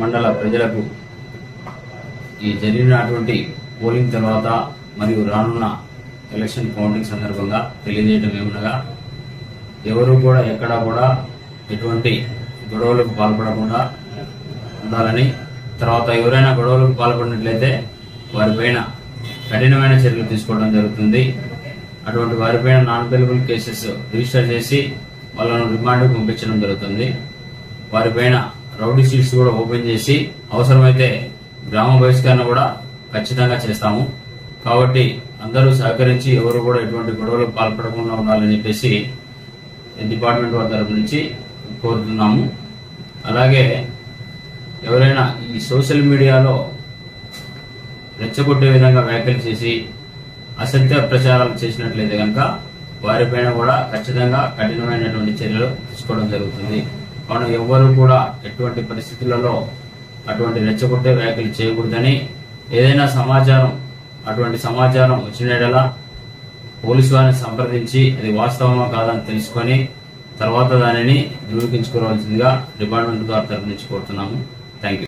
మండల ప్రజలకు ఈ జరిగినటువంటి పోలింగ్ తర్వాత మరియు రానున్న ఎలక్షన్ కౌంటింగ్ సందర్భంగా తెలియజేయడం ఏమనగా ఎవరు కూడా ఎక్కడా కూడా ఎటువంటి గొడవలకు పాల్పడకుండా ఉండాలని తర్వాత ఎవరైనా గొడవలకు పాల్పడినట్లయితే వారిపైన కఠినమైన చర్యలు తీసుకోవడం జరుగుతుంది. అటువంటి వారిపైన నాన్ అవైలబుల్ కేసెస్ రిజిస్టర్ చేసి వాళ్ళను రిమాండ్కు పంపించడం జరుగుతుంది. వారిపైన రౌడీ షీట్స్ కూడా ఓపెన్ చేసి అవసరమైతే గ్రామ బహిష్కరణ కూడా ఖచ్చితంగా చేస్తాము. కాబట్టి అందరూ సహకరించి ఎవరు కూడా ఎటువంటి గొడవలకు పాల్పడకుండా ఉండాలని చెప్పేసి డిపార్ట్మెంట్ వారి తరపు నుంచి కోరుతున్నాము. అలాగే ఎవరైనా ఈ సోషల్ మీడియాలో రెచ్చగొట్టే విధంగా వ్యాఖ్యలు చేసి అసత్య ప్రచారాలు చేసినట్లయితే కనుక వారిపైన కూడా ఖచ్చితంగా కఠినమైనటువంటి చర్యలు తీసుకోవడం జరుగుతుంది. మనం ఎవ్వరూ కూడా ఎటువంటి పరిస్థితులలో అటువంటి రెచ్చగొట్టే వ్యాఖ్యలు చేయకూడదని ఏదైనా సమాచారం అటువంటి సమాచారం వచ్చినలా పోలీసు వారిని సంప్రదించి అది వాస్తవమా కాదని తెలుసుకొని తర్వాత దానిని ధృవీకరించుకోవాల్సిందిగా డిపార్ట్మెంట్ గారి తరఫు నుంచి కోరుతున్నాము. Thank you